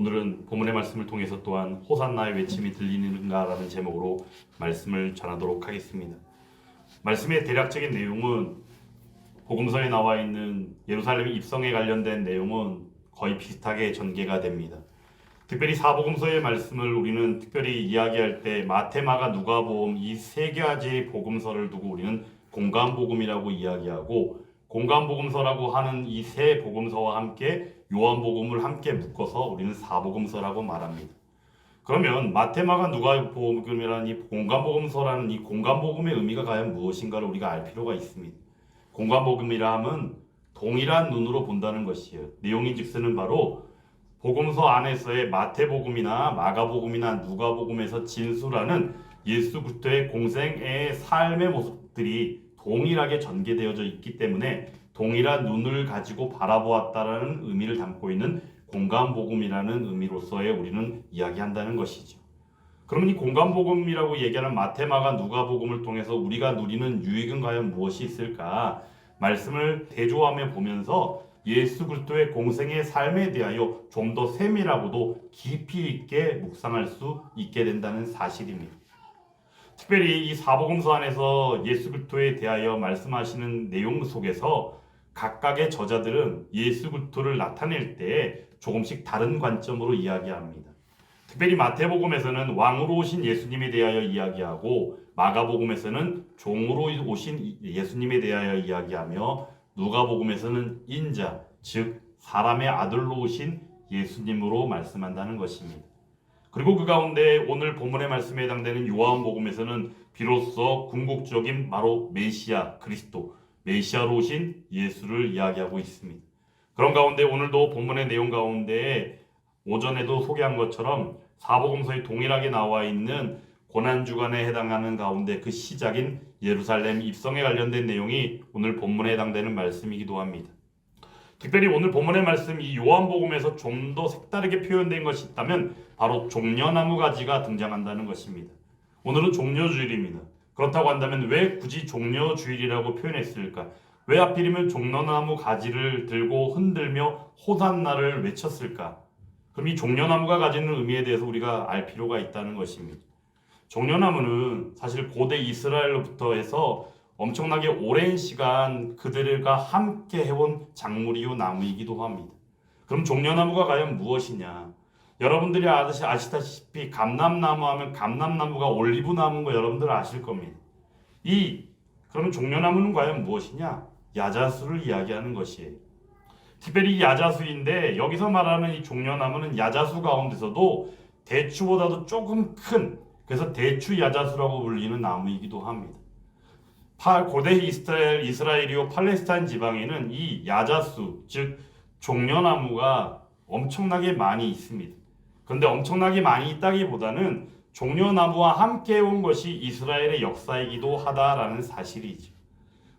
오늘은 본문의 말씀을 통해서 또한 호산나의 외침이 들리는가라는 제목으로 말씀을 전하도록 하겠습니다. 말씀의 대략적인 내용은 복음서에 나와 있는 예루살렘 입성에 관련된 내용은 거의 비슷하게 전개가 됩니다. 특별히 사복음서의 말씀을 우리는 특별히 이야기할 때 마테마가 누가복음 이 세 가지의 복음서를 두고 우리는 공간복음이라고 이야기하고 공간복음서라고 하는 이 세 복음서와 함께 요한복음을 함께 묶어서 우리는 사복음서라고 말합니다. 그러면 마테마가 누가복음이라는 이 공간복음서라는 이 공간복음의 의미가 과연 무엇인가를 우리가 알 필요가 있습니다. 공간복음이라 함은 동일한 눈으로 본다는 것이에요. 내용인즉슨은 바로 복음서 안에서의 마태복음이나 마가복음이나 누가복음에서 진술하는 예수 그리스도의 공생의 삶의 모습들이 동일하게 전개되어져 있기 때문에 동일한 눈을 가지고 바라보았다라는 의미를 담고 있는 공간복음이라는 의미로서의 우리는 이야기한다는 것이죠. 그러면 이 공간복음이라고 얘기하는 마테마가 누가복음을 통해서 우리가 누리는 유익은 과연 무엇이 있을까? 말씀을 대조하며 보면서 예수 그리스도의 공생의 삶에 대하여 좀 더 세밀하고도 깊이 있게 묵상할 수 있게 된다는 사실입니다. 특별히 이 사복음서 안에서 예수 그리스도에 대하여 말씀하시는 내용 속에서 각각의 저자들은 예수 그리스도를 나타낼 때 조금씩 다른 관점으로 이야기합니다. 특별히 마태복음에서는 왕으로 오신 예수님에 대하여 이야기하고 마가복음에서는 종으로 오신 예수님에 대하여 이야기하며 누가복음에서는 인자 즉 사람의 아들로 오신 예수님으로 말씀한다는 것입니다. 그리고 그 가운데 오늘 본문의 말씀에 해당되는 요한복음에서는 비로소 궁극적인 바로 메시아 그리스도 메시아로 오신 예수를 이야기하고 있습니다. 그런 가운데 오늘도 본문의 내용 가운데 오전에도 소개한 것처럼 사복음서에 동일하게 나와 있는 고난 주간에 해당하는 가운데 그 시작인 예루살렘 입성에 관련된 내용이 오늘 본문에 해당되는 말씀이기도 합니다. 특별히 오늘 본문의 말씀 이 요한복음에서 좀 더 색다르게 표현된 것이 있다면 바로 종려나무 가지가 등장한다는 것입니다. 오늘은 종려주일입니다. 그렇다고 한다면 왜 굳이 종려 주일이라고 표현했을까? 왜 하필이면 종려나무 가지를 들고 흔들며 호산나를 외쳤을까? 그럼 이 종려나무가 가지는 의미에 대해서 우리가 알 필요가 있다는 것입니다. 종려나무는 사실 고대 이스라엘로부터 해서 엄청나게 오랜 시간 그들과 함께 해온 작물이요 나무이기도 합니다. 그럼 종려나무가 과연 무엇이냐? 여러분들이 아시, 아시다시피 감람나무 하면 감람나무가 올리브나무인 거 여러분들 아실 겁니다. 이 그러면 종려나무는 과연 무엇이냐? 야자수를 이야기하는 것이에요. 특별히 이 야자수인데 여기서 말하는 이 종려나무는 야자수 가운데서도 대추보다도 조금 큰 그래서 대추 야자수라고 불리는 나무이기도 합니다. 파, 고대 이스라엘, 이스라엘이요 팔레스타인 지방에는 이 야자수 즉 종려나무가 엄청나게 많이 있습니다. 그런데 엄청나게 많이 있다기보다는 종려나무와 함께 온 것이 이스라엘의 역사이기도 하다라는 사실이죠.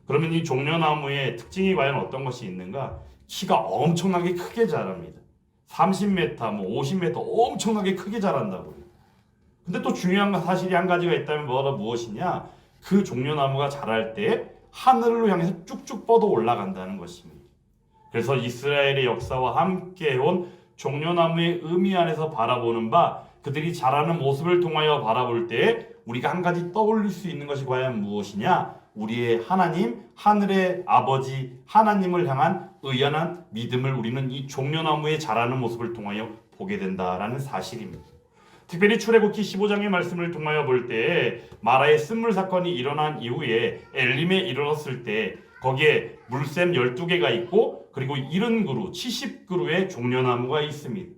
그러면 이 종려나무의 특징이 과연 어떤 것이 있는가? 키가 엄청나게 크게 자랍니다. 30m, 뭐 50m 엄청나게 크게 자란다고요. 근데 또 중요한 사실이 한 가지가 있다면 뭐라 무엇이냐? 그 종려나무가 자랄 때 하늘로 향해서 쭉쭉 뻗어 올라간다는 것입니다. 그래서 이스라엘의 역사와 함께 온 종려나무의 의미 안에서 바라보는 바 그들이 자라는 모습을 통하여 바라볼 때 우리가 한 가지 떠올릴 수 있는 것이 과연 무엇이냐? 우리의 하나님, 하늘의 아버지 하나님을 향한 의연한 믿음을 우리는 이 종려나무의 자라는 모습을 통하여 보게 된다라는 사실입니다. 특별히 출애굽기 15장의 말씀을 통하여 볼 때 마라의 쓴물 사건이 일어난 이후에 엘림에 이르렀을 때 거기에 물샘 12개가 있고 그리고 70그루, 70그루의 종려나무가 있습니다.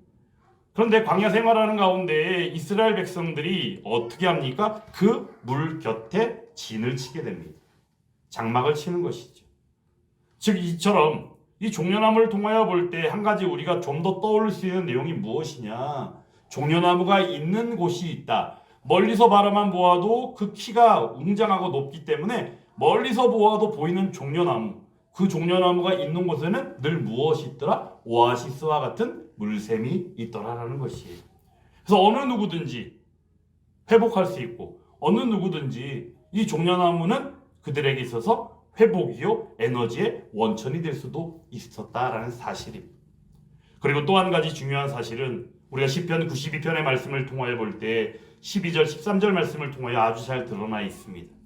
그런데 광야 생활하는 가운데 이스라엘 백성들이 어떻게 합니까? 그 물 곁에 진을 치게 됩니다. 장막을 치는 것이죠. 즉 이처럼 이 종려나무를 통하여 볼 때 한 가지 우리가 좀 더 떠올릴 수 있는 내용이 무엇이냐? 종려나무가 있는 곳이 있다. 멀리서 바라만 보아도 그 키가 웅장하고 높기 때문에 멀리서 보아도 보이는 종려나무. 그 종려나무가 있는 곳에는 늘 무엇이 있더라? 오아시스와 같은 물샘이 있더라라는 것이에요. 그래서 어느 누구든지 회복할 수 있고 어느 누구든지 이 종려나무는 그들에게 있어서 회복이요 에너지의 원천이 될 수도 있었다라는 사실입니다. 그리고 또 한 가지 중요한 사실은 우리가 시편 92편의 말씀을 통하여 볼 때 12절 13절 말씀을 통하여 아주 잘 드러나 있습니다.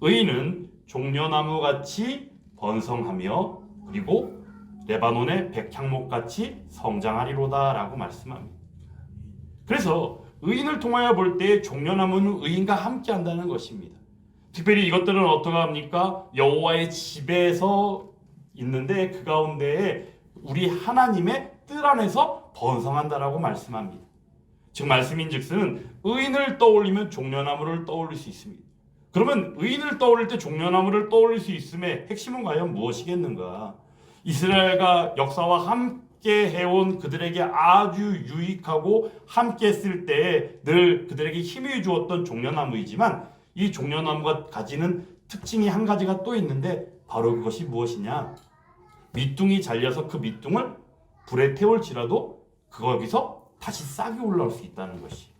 의인은 종려나무 같이 번성하며 그리고 레바논의 백향목 같이 성장하리로다라고 말씀합니다. 그래서 의인을 통하여 볼 때 종려나무는 의인과 함께 한다는 것입니다. 특별히 이것들은 어떠가 합니까? 여호와의 집에서 있는데 그 가운데에 우리 하나님의 뜰 안에서 번성한다라고 말씀합니다. 즉 말씀인즉슨 의인을 떠올리면 종려나무를 떠올릴 수 있습니다. 그러면 의인을 떠올릴 때 종려나무를 떠올릴 수 있음의 핵심은 과연 무엇이겠는가? 이스라엘과 역사와 함께 해온 그들에게 아주 유익하고 함께 했을 때늘 그들에게 힘을 주었던 종려나무이지만 이 종려나무가 가지는 특징이 한 가지가 또 있는데 바로 그것이 무엇이냐? 밑둥이 잘려서 그 밑둥을 불에 태울지라도 거기서 다시 싹이 올라올 수 있다는 것이.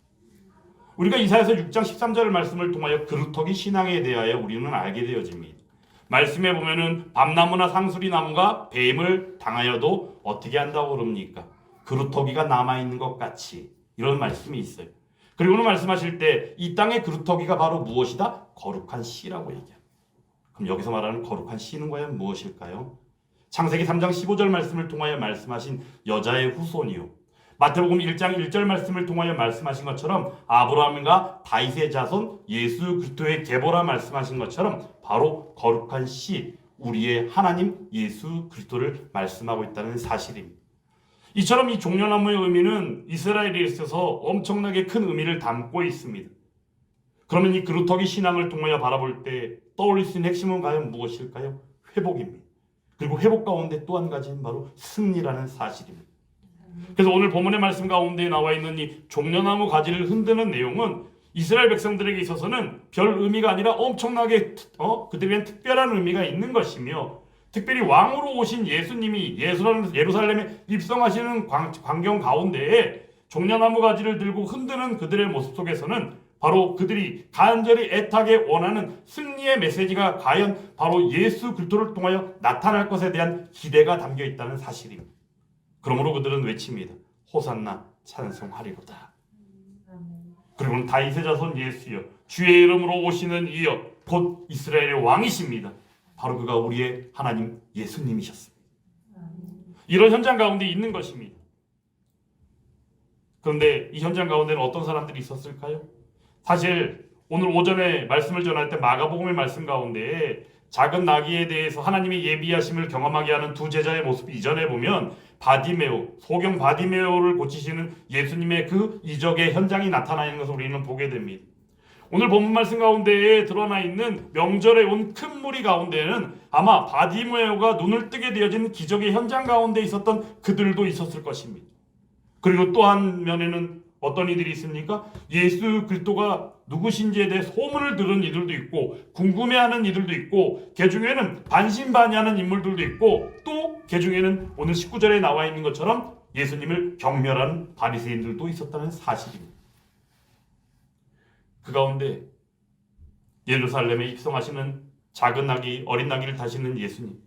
우리가 이사에서 6장 13절 말씀을 통하여 그루터기 신앙에 대하여 우리는 알게 되어집니다. 말씀에 보면은 밤나무나 상수리 나무가 뱀을 당하여도 어떻게 한다고 그럽니까? 그루터기가 남아 있는 것 같이 이런 말씀이 있어요. 그리고는 말씀하실 때 이 땅의 그루터기가 바로 무엇이다? 거룩한 씨라고 얘기합니다. 그럼 여기서 말하는 거룩한 씨는 과연 무엇일까요? 창세기 3장 15절 말씀을 통하여 말씀하신 여자의 후손이요. 마태복음 1장 1절 말씀을 통하여 말씀하신 것처럼 아브라함과 다윗의 자손 예수 그리스도의 계보라 말씀하신 것처럼 바로 거룩한 씨 우리의 하나님 예수 그리스도를 말씀하고 있다는 사실입니다. 이처럼 이 종려나무의 의미는 이스라엘에 있어서 엄청나게 큰 의미를 담고 있습니다. 그러면 이 그루터기 신앙을 통하여 바라볼 때 떠올릴 수 있는 핵심은 과연 무엇일까요? 회복입니다. 그리고 회복 가운데 또 한 가지는 바로 승리라는 사실입니다. 그래서 오늘 본문의 말씀 가운데 나와 있는 이 종려나무 가지를 흔드는 내용은 이스라엘 백성들에게 있어서는 별 의미가 아니라 엄청나게 어 그들에겐 특별한 의미가 있는 것이며 특별히 왕으로 오신 예수님이 예루살렘에 입성하시는 광, 광경 가운데에 종려나무 가지를 들고 흔드는 그들의 모습 속에서는 바로 그들이 간절히 애타게 원하는 승리의 메시지가 과연 바로 예수 그리스도를 통하여 나타날 것에 대한 기대가 담겨 있다는 사실입니다. 그러므로 그들은 외칩니다. 호산나 찬송하리로다. 그리고는 다윗의 자손 예수여 주의 이름으로 오시는 이여 곧 이스라엘의 왕이십니다. 바로 그가 우리의 하나님 예수님이셨습니다. 이런 현장 가운데 있는 것입니다. 그런데 이 현장 가운데는 어떤 사람들이 있었을까요? 사실 오늘 오전에 말씀을 전할 때 마가복음의 말씀 가운데 작은 나귀에 대해서 하나님의 예비하심을 경험하게 하는 두 제자의 모습 이전에 보면 바디메오, 소경 바디메오를 고치시는 예수님의 그 이적의 현장이 나타나 있는 것을 우리는 보게 됩니다. 오늘 본문 말씀 가운데에 드러나 있는 명절에 온 큰 무리 가운데는 아마 바디메오가 눈을 뜨게 되어진 기적의 현장 가운데 있었던 그들도 있었을 것입니다. 그리고 또 한 면에는 어떤 이들이 있습니까? 예수 그리스도가 누구신지에 대해 소문을 들은 이들도 있고 궁금해하는 이들도 있고 그 중에는 반신반의하는 인물들도 있고 또그 중에는 오늘 19절에 나와 있는 것처럼 예수님을 경멸하는 바리새인들도 있었다는 사실입니다. 그 가운데 예루살렘에 입성하시는 작은 나귀 어린 나귀를 타시는 예수님.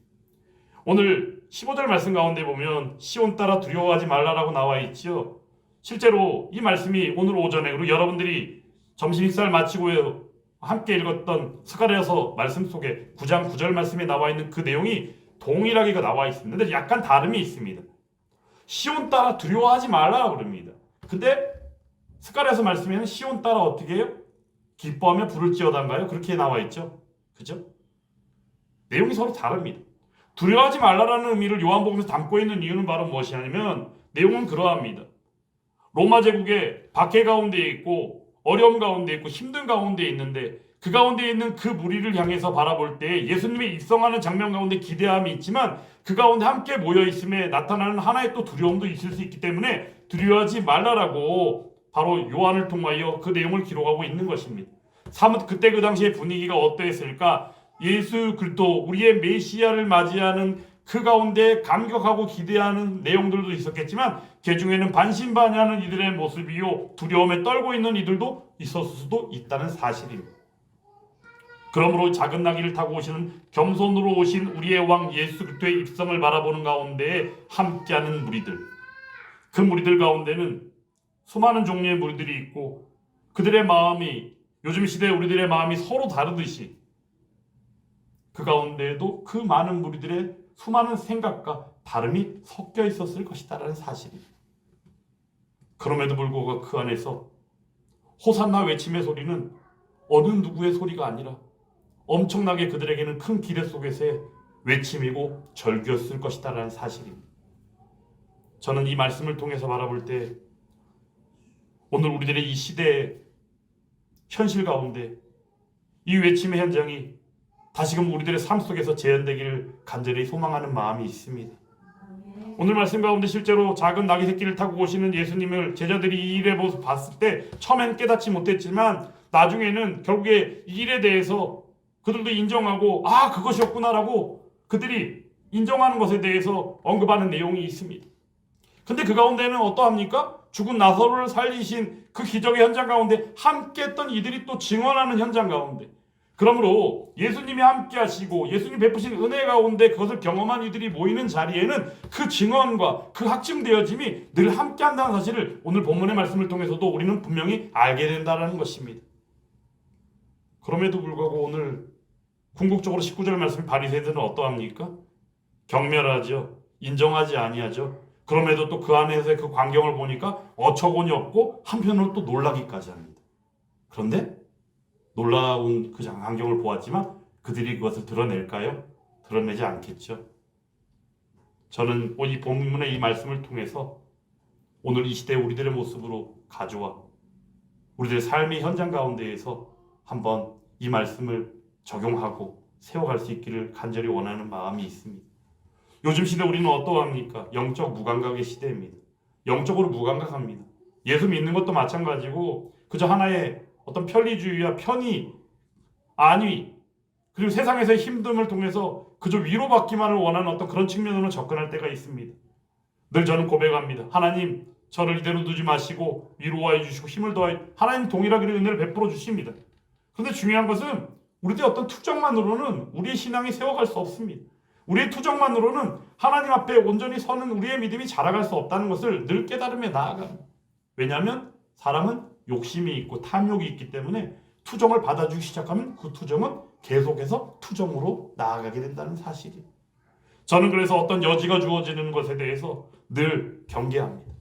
오늘 15절 말씀 가운데 보면 시온 따라 두려워하지 말라라고 나와 있지요. 실제로 이 말씀이 오늘 오전에 그리고 여러분들이 점심 식사를 마치고 함께 읽었던 스가랴서 말씀 속에 9장 9절 말씀에 나와 있는 그 내용이 동일하게 나와 있습니다. 근데 약간 다름이 있습니다. 시온 따라 두려워하지 말라 그럽니다. 근데 스가랴서 말씀에는 시온 따라 어떻게 해요? 기뻐하며 불을 지어단가요? 그렇게 나와 있죠. 그죠? 내용이 서로 다릅니다. 두려워하지 말라라는 의미를 요한복음에서 담고 있는 이유는 바로 무엇이냐면 내용은 그러합니다. 로마 제국의 박해 가운데 있고 어려움 가운데 있고 힘든 가운데 있는데 그 가운데 있는 그 무리를 향해서 바라볼 때 예수님이 입성하는 장면 가운데 기대함이 있지만 그 가운데 함께 모여 있음에 나타나는 하나의 또 두려움도 있을 수 있기 때문에 두려워하지 말라라고 바로 요한을 통하여 그 내용을 기록하고 있는 것입니다. 사뭇 그때 그 당시의 분위기가 어떠했을까? 예수 그리스도 우리의 메시아를 맞이하는 그 가운데 감격하고 기대하는 내용들도 있었겠지만 그 중에는 반신반의하는 이들의 모습이요 두려움에 떨고 있는 이들도 있었을 수도 있다는 사실입니다. 그러므로 작은 나귀를 타고 오시는 겸손으로 오신 우리의 왕 예수 그리스도의 입성을 바라보는 가운데 함께하는 무리들 그 무리들 가운데는 수많은 종류의 무리들이 있고 그들의 마음이 요즘 시대 우리들의 마음이 서로 다르듯이 그 가운데에도 그 많은 무리들의 수많은 생각과 다름이 섞여 있었을 것이다라는 사실입니다. 그럼에도 불구하고 그 안에서 호산나 외침의 소리는 어느 누구의 소리가 아니라 엄청나게 그들에게는 큰 기대 속에서의 외침이고 절규였을 것이다라는 사실입니다. 저는 이 말씀을 통해서 바라볼 때 오늘 우리들의 이 시대의 현실 가운데 이 외침의 현장이 다시금 우리들의 삶 속에서 재현되기를 간절히 소망하는 마음이 있습니다. 오늘 말씀 가운데 실제로 작은 나귀 새끼를 타고 오시는 예수님을 제자들이 이 일의 모습 봤을 때 처음엔 깨닫지 못했지만 나중에는 결국에 이 일에 대해서 그들도 인정하고 아 그것이었구나라고 그들이 인정하는 것에 대해서 언급하는 내용이 있습니다. 근데 그 가운데는 어떠합니까? 죽은 나사로를 살리신 그 기적의 현장 가운데 함께 했던 이들이 또 증언하는 현장 가운데 그러므로 예수님이 함께 하시고 예수님 베푸신 은혜 가운데 그것을 경험한 이들이 모이는 자리에는 그 증언과 그 확증되어짐이 늘 함께 한다는 사실을 오늘 본문의 말씀을 통해서도 우리는 분명히 알게 된다는 것입니다. 그럼에도 불구하고 오늘 궁극적으로 19절 말씀 바리새들은 어떠합니까? 경멸하죠. 인정하지 아니하죠. 그럼에도 또 그 안에서의 그 광경을 보니까 어처구니 없고 한편으로 또 놀라기까지 합니다. 그런데 놀라운 그 광경을 보았지만 그들이 그것을 드러낼까요? 드러내지 않겠죠. 저는 이 본문의 이 말씀을 통해서 오늘 이 시대 우리들의 모습으로 가져와 우리들의 삶의 현장 가운데에서 한번 이 말씀을 적용하고 세워갈 수 있기를 간절히 원하는 마음이 있습니다. 요즘 시대 우리는 어떠합니까? 영적 무감각의 시대입니다. 영적으로 무감각합니다. 예수 믿는 것도 마찬가지고 그저 하나의 어떤 편리주의와 편의, 안위, 그리고 세상에서의 힘듦을 통해서 그저 위로받기만을 원하는 어떤 그런 측면으로 접근할 때가 있습니다. 늘 저는 고백합니다. 하나님, 저를 이대로 두지 마시고 위로하여 주시고 힘을 더하여 하나님 동일하게 은혜를 베풀어 주십니다. 그런데 중요한 것은 우리들의 어떤 투정만으로는 우리의 신앙이 세워갈 수 없습니다. 우리의 투정만으로는 하나님 앞에 온전히 서는 우리의 믿음이 자라갈 수 없다는 것을 늘 깨달으며 나아갑니다. 왜냐하면 사람은 욕심이 있고 탐욕이 있기 때문에 투정을 받아주기 시작하면 그 투정은 계속해서 투정으로 나아가게 된다는 사실이. 저는 그래서 어떤 여지가 주어지는 것에 대해서 늘 경계합니다.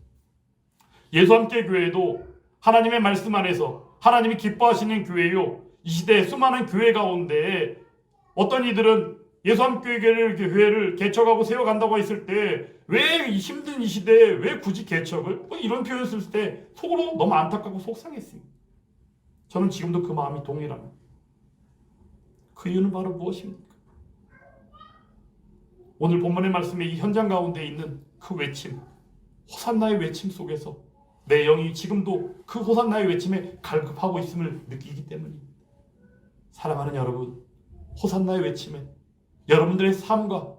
예수 함께 교회도 하나님의 말씀 안에서 하나님이 기뻐하시는 교회요. 이 시대의 수많은 교회 가운데 어떤 이들은 예수 함께 교회를 교회를 개척하고 세워간다고 했을 때 왜 힘든 이 시대에 왜 굳이 개척을 뭐 이런 표현 쓸 때 속으로 너무 안타깝고 속상했습니다. 저는 지금도 그 마음이 동일합니다. 그 이유는 바로 무엇입니까? 오늘 본문의 말씀에 이 현장 가운데 있는 그 외침, 호산나의 외침 속에서 내 영이 지금도 그 호산나의 외침에 갈급하고 있음을 느끼기 때문입니다. 사랑하는 여러분, 호산나의 외침에 여러분들의 삶과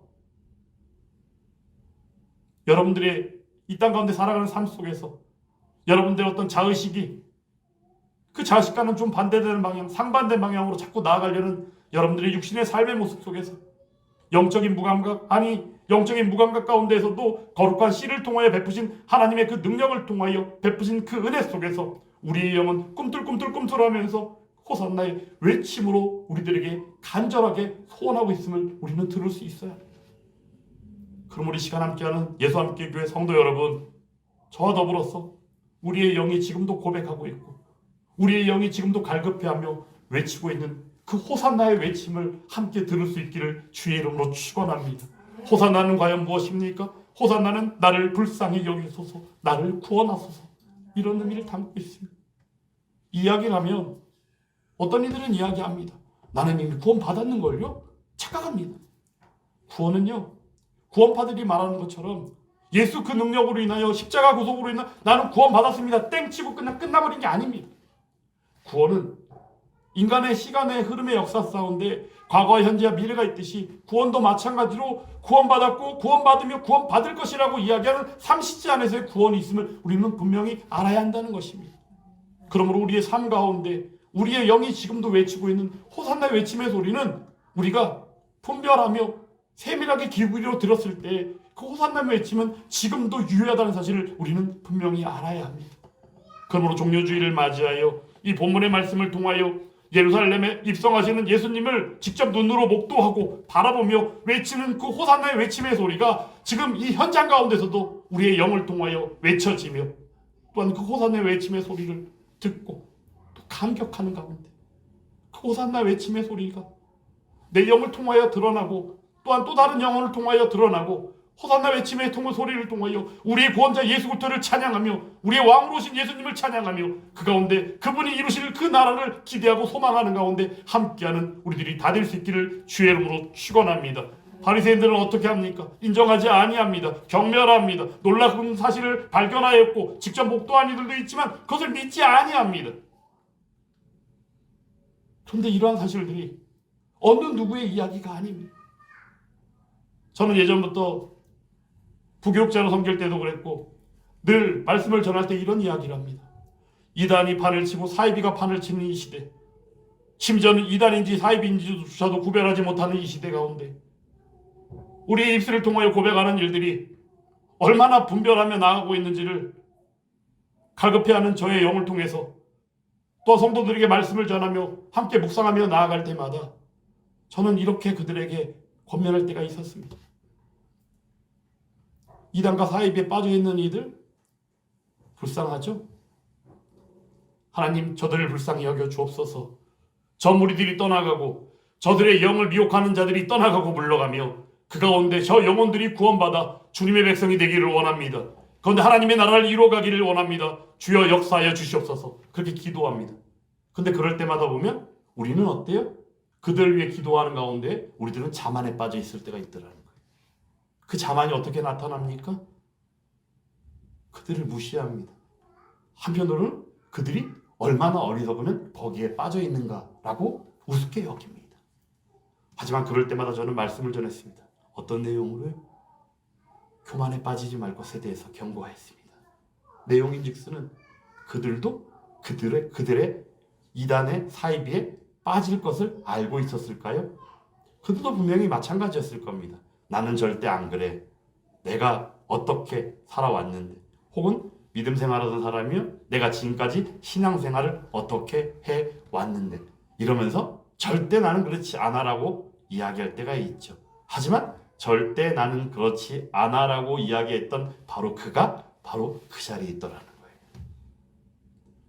여러분들의 이 땅 가운데 살아가는 삶 속에서 여러분들의 어떤 자의식이 그 자의식과는 좀 반대되는 방향, 상반된 방향으로 자꾸 나아가려는 여러분들의 육신의 삶의 모습 속에서 영적인 무감각, 아니 영적인 무감각 가운데에서도 거룩한 씨를 통하여 베푸신 하나님의 그 능력을 통하여 베푸신 그 은혜 속에서 우리의 영은 꿈틀꿈틀 꿈틀하면서 호산나의 외침으로 우리들에게 간절하게 소원하고 있음을 우리는 들을 수 합니다. 그럼 우리 시간 함께하는 예수 함께 교회 성도 여러분, 저와 더불어서 우리의 영이 지금도 고백하고 있고 우리의 영이 지금도 갈급해하며 외치고 있는 그 호산나의 외침을 함께 들을 수 있기를 주의 이름으로 축원합니다. 호산나는 과연 무엇입니까? 호산나는 나를 불쌍히 여기소서, 나를 구원하소서 이런 의미를 담고 있습니다. 이야기를 하면 어떤 이들은 이야기합니다. 나는 이미 구원 받았는 걸요? 착각합니다. 구원은요, 구원파들이 말하는 것처럼 예수 그 능력으로 인하여 십자가 구속으로 인하 나는 구원 받았습니다. 땡치고 끝나 끝나버린 게 아닙니다. 구원은 인간의 시간의 흐름의 역사 싸운데 과거와 현재와 미래가 있듯이 구원도 마찬가지로 구원받았고 구원받으며 구원받을 것이라고 이야기하는 삼시지 안에서의 구원이 있음을 우리는 분명히 알아야 한다는 것입니다. 그러므로 우리의 삶 가운데 우리의 영이 지금도 외치고 있는 호산나 외침의 소리는 우리가 분별하며 세밀하게 기울여 들었을 때 그 호산나 외침은 지금도 유효하다는 사실을 우리는 분명히 알아야 합니다. 그러므로 종료주의를 맞이하여 이 본문의 말씀을 통하여 예루살렘에 입성하시는 예수님을 직접 눈으로 목도하고 바라보며 외치는 그 호산나의 외침의 소리가 지금 이 현장 가운데서도 우리의 영을 통하여 외쳐지며 또한 그 호산나의 외침의 소리를 듣고 또 감격하는 가운데 그 호산나 외침의 소리가 내 영을 통하여 드러나고 또한 또 다른 영혼을 통하여 드러나고 호산나 외침의 통을 소리를 통하여 우리의 구원자 예수 그리스도를 찬양하며 우리의 왕으로 오신 예수님을 찬양하며 그 가운데 그분이 이루실 그 나라를 기대하고 소망하는 가운데 함께하는 우리들이 다 될 수 있기를 주의 이름으로 축원합니다. 바리새인들은 어떻게 합니까? 인정하지 아니합니다. 경멸합니다. 놀라운 사실을 발견하였고 직접 목도한 이들도 있지만 그것을 믿지 아니합니다. 그런데 이러한 사실들이 어느 누구의 이야기가 아닙니다. 저는 예전부터 부교육자로 섬길 때도 그랬고 늘 말씀을 전할 때 이런 이야기를 합니다. 이단이 판을 치고 사이비가 판을 치는 이 시대 심지어는 이단인지 사이비인지조차도 구별하지 못하는 이 시대 가운데 우리의 입술을 통하여 고백하는 일들이 얼마나 분별하며 나아가고 있는지를 갈급해하는 저의 영을 통해서 또 성도들에게 말씀을 전하며 함께 묵상하며 나아갈 때마다 저는 이렇게 그들에게 권면할 때가 있었습니다. 이단과 사이비에 빠져 있는 이들 불쌍하죠? 하나님 저들을 불쌍히 여겨 주옵소서. 저 무리들이 떠나가고 저들의 영을 미혹하는 자들이 떠나가고 물러가며 그 가운데 저 영혼들이 구원받아 주님의 백성이 되기를 원합니다. 그런데 하나님의 나라를 이루어가기를 원합니다. 주여 역사하여 주시옵소서. 그렇게 기도합니다. 근데 그럴 때마다 보면 우리는 어때요? 그들을 위해 기도하는 가운데 우리들은 자만에 빠져 있을 때가 있더라는 거예요. 그 자만이 어떻게 나타납니까? 그들을 무시합니다. 한편으로는 그들이 얼마나 어리석으면 거기에 빠져 있는가라고 우습게 여깁니다. 하지만 그럴 때마다 저는 말씀을 전했습니다. 어떤 내용으로요? 교만에 빠지지 말 것에 대해서 경고했습니다. 내용인즉슨은 그들도 그들의 그들의 이단의 사이비에 빠질 것을 알고 있었을까요? 그들도 분명히 마찬가지였을 겁니다. 나는 절대 안 그래. 내가 어떻게 살아왔는데, 혹은 믿음 생활하던 사람이면 내가 지금까지 신앙 생활을 어떻게 해 왔는데, 이러면서 절대 나는 그렇지 않아라고 이야기할 때가 있죠. 하지만 절대 나는 그렇지 않아라고 이야기했던 바로 그가 바로 그 자리에 있더라는 거예요.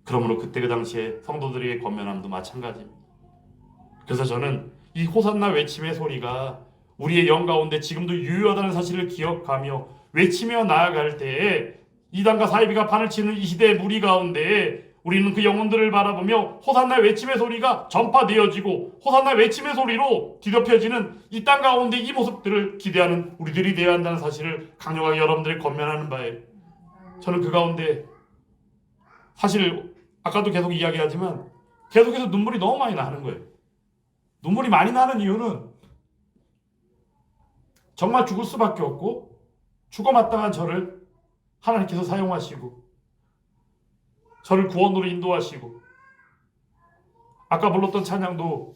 그러므로 그때 그 당시에 성도들에게 권면함도 마찬가지입니다. 그래서 저는 이 호산나 외침의 소리가 우리의 영 가운데 지금도 유효하다는 사실을 기억하며 외치며 나아갈 때에 이단과 사이비가 판을 치는 이 시대의 무리 가운데 우리는 그 영혼들을 바라보며 호산나 외침의 소리가 전파되어지고 호산나 외침의 소리로 뒤덮여지는 이 땅 가운데 이 모습들을 기대하는 우리들이 되어야 한다는 사실을 강력하게 여러분들이 권면하는 바에 저는 그 가운데 사실 아까도 계속 이야기하지만 계속해서 눈물이 너무 많이 나는 거예요. 눈물이 많이 나는 이유는 정말 죽을 수밖에 없고 죽어 마땅한 저를 하나님께서 사용하시고 저를 구원으로 인도하시고 아까 불렀던 찬양도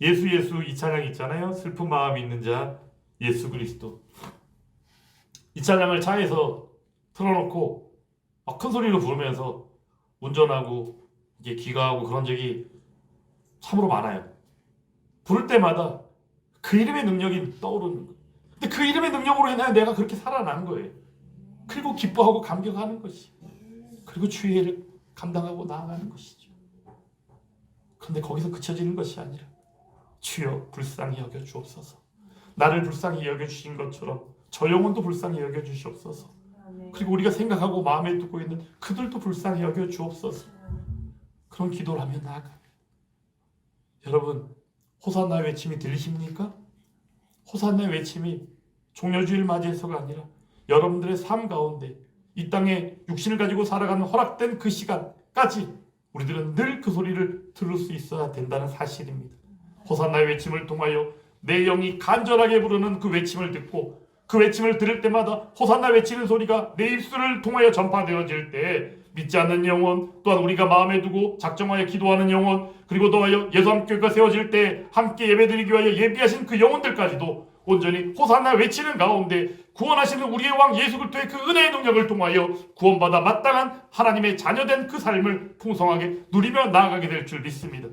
예수 예수 이 찬양 있잖아요. 슬픈 마음 있는 자 예수 그리스도 이 찬양을 차에서 틀어놓고 막큰 소리로 부르면서 운전하고 이게 귀가하고 그런 적이 참으로 많아요. 부를 때마다 그 이름의 능력이 떠오르는 거예요. 근데 그 이름의 능력으로 인하여 내가 그렇게 살아난 거예요. 그리고 기뻐하고 감격하는 것이. 그리고 주의 일을 감당하고 나아가는 것이죠. 그런데 거기서 그쳐지는 것이 아니라 주여 불쌍히 여겨 주옵소서. 나를 불쌍히 여겨 주신 것처럼 저 영혼도 불쌍히 여겨 주시옵소서. 그리고 우리가 생각하고 마음에 두고 있는 그들도 불쌍히 여겨 주옵소서. 그런 기도를 하며 나아가. 여러분 호산나 외침이 들리십니까? 호산나 외침이 종려주일 맞이해서가 아니라 여러분들의 삶 가운데 이 땅에 육신을 가지고 살아가는 허락된 그 시간까지 우리들은 늘 그 소리를 들을 수 있어야 된다는 사실입니다. 호산나의 외침을 통하여 내 영이 간절하게 부르는 그 외침을 듣고 그 외침을 들을 때마다 호산나 외치는 소리가 내 입술을 통하여 전파되어질 때 믿지 않는 영혼 또한 우리가 마음에 두고 작정하여 기도하는 영혼 그리고 또 예수 함교회가 세워질 때 함께 예배드리기 위하여 예비하신 그 영혼들까지도 온전히 호산나 외치는 가운데 구원하시는 우리의 왕 예수 그리스도의 그 은혜의 능력을 통하여 구원받아 마땅한 하나님의 자녀된 그 삶을 풍성하게 누리며 나아가게 될 줄 믿습니다.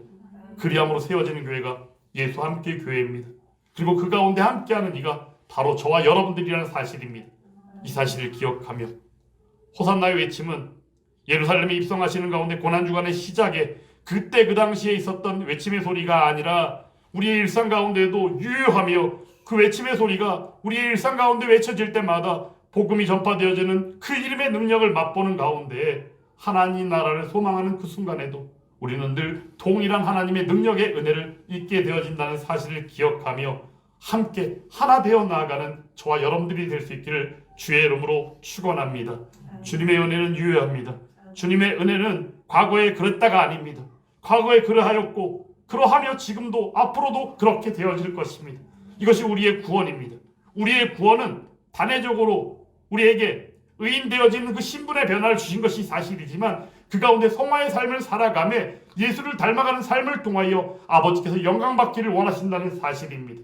그리함으로 세워지는 교회가 예수 함께 교회입니다. 그리고 그 가운데 함께하는 이가 바로 저와 여러분들이라는 사실입니다. 이 사실을 기억하며 호산나의 외침은 예루살렘에 입성하시는 가운데 고난 주간의 시작에 그때 그 당시에 있었던 외침의 소리가 아니라 우리의 일상 가운데에도 유효하며 그 외침의 소리가 우리의 일상 가운데 외쳐질 때마다 복음이 전파되어지는 그 이름의 능력을 맛보는 가운데 하나님 나라를 소망하는 그 순간에도 우리는 늘 동일한 하나님의 능력의 은혜를 잊게 되어진다는 사실을 기억하며 함께 하나 되어 나아가는 저와 여러분들이 될 수 있기를 주의 이름으로 축원합니다. 주님의 은혜는 유효합니다. 주님의 은혜는 과거에 그랬다가 아닙니다. 과거에 그러하였고 그러하며 지금도 앞으로도 그렇게 되어질 것입니다. 이것이 우리의 구원입니다. 우리의 구원은 단회적으로 우리에게 의인 되어지는 그 신분의 변화를 주신 것이 사실이지만 그 가운데 성화의 삶을 살아가며 예수를 닮아가는 삶을 통하여 아버지께서 영광 받기를 원하신다는 사실입니다.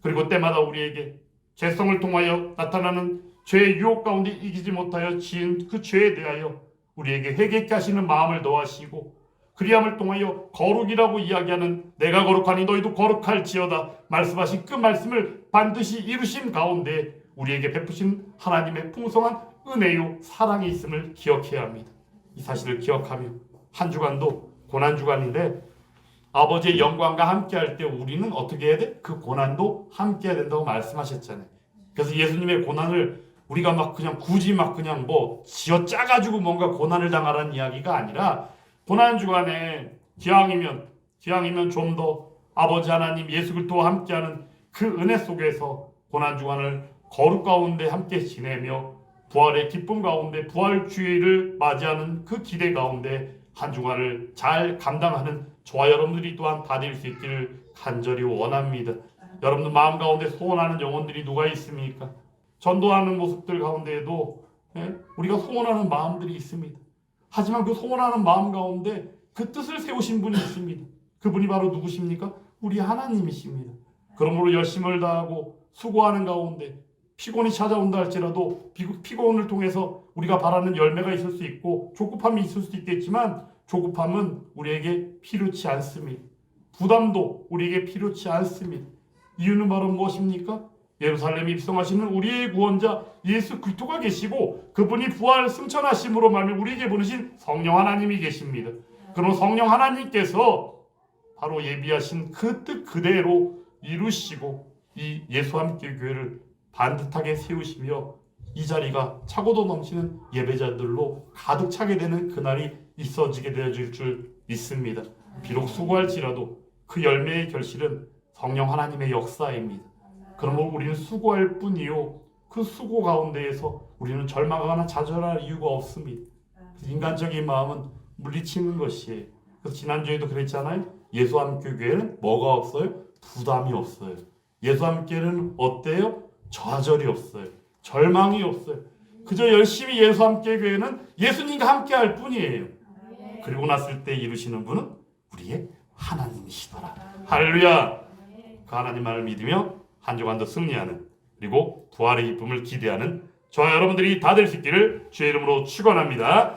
그리고 때마다 우리에게 죄성을 통하여 나타나는 죄의 유혹 가운데 이기지 못하여 지은 그 죄에 대하여 우리에게 회개케 하시는 마음을 더하시고 그리함을 통하여 거룩이라고 이야기하는 내가 거룩하니 너희도 거룩할지어다 말씀하신 그 말씀을 반드시 이루심 가운데 우리에게 베푸신 하나님의 풍성한 은혜요 사랑이 있음을 기억해야 합니다. 이 사실을 기억하며 한 주간도 고난 주간인데 아버지의 영광과 함께 할 때 우리는 어떻게 해야 돼? 그 고난도 함께 해야 된다고 말씀하셨잖아요. 그래서 예수님의 고난을 우리가 막 그냥 굳이 막 그냥 뭐 지어 짜가지고 뭔가 고난을 당하라는 이야기가 아니라 고난 주간에 기왕이면 기왕이면 좀 더 아버지 하나님 예수 그리스도와 함께하는 그 은혜 속에서 고난 주간을 거룩 가운데 함께 지내며 부활의 기쁨 가운데 부활 주의를 맞이하는 그 기대 가운데 한 주간을 잘 감당하는 저와 여러분들이 또한 다 될 수 있기를 간절히 원합니다. 여러분들 마음 가운데 소원하는 영혼들이 누가 있습니까? 전도하는 모습들 가운데에도 예, 우리가 소원하는 마음들이 있습니다. 하지만 그 소원하는 마음 가운데 그 뜻을 세우신 분이 있습니다. 그분이 바로 누구십니까? 우리 하나님이십니다. 그러므로 열심을 다하고 수고하는 가운데 피곤이 찾아온다 할지라도 피- 피곤을 통해서 우리가 바라는 열매가 있을 수 있고 조급함이 있을 수도 있겠지만 조급함은 우리에게 필요치 않습니다. 부담도 우리에게 필요치 않습니다. 이유는 바로 무엇입니까? 예루살렘에 입성하시는 우리의 구원자 예수 그리스도가 계시고 그분이 부활 승천하심으로 말미 우리에게 보내신 성령 하나님이 계십니다. 그럼 성령 하나님께서 바로 예비하신 그 뜻 그대로 이루시고 이 예수 함께 교회를 반듯하게 세우시며 이 자리가 차고도 넘치는 예배자들로 가득 차게 되는 그날이 있어지게 되어질 줄 믿습니다. 비록 수고할지라도 그 열매의 결실은 성령 하나님의 역사입니다. 그러므로 우리는 수고할 뿐이요. 그 수고 가운데에서 우리는 절망하거나 좌절할 이유가 없습니다. 인간적인 마음은 물리치는 것이에요. 그래서 지난주에도 그랬잖아요. 예수 함께 교회는 뭐가 없어요? 부담이 없어요. 예수 함께는 어때요? 좌절이 없어요. 절망이 없어요. 그저 열심히 예수 함께 교회는 예수님과 함께 할 뿐이에요. 그리고 났을 때 이루시는 분은 우리의 하나님이시더라. 할렐루야. 그 하나님만을 믿으며 한 주간도 승리하는 그리고 부활의 기쁨을 기대하는 저와 여러분들이 다 될 수 있기를 주의 이름으로 축원합니다.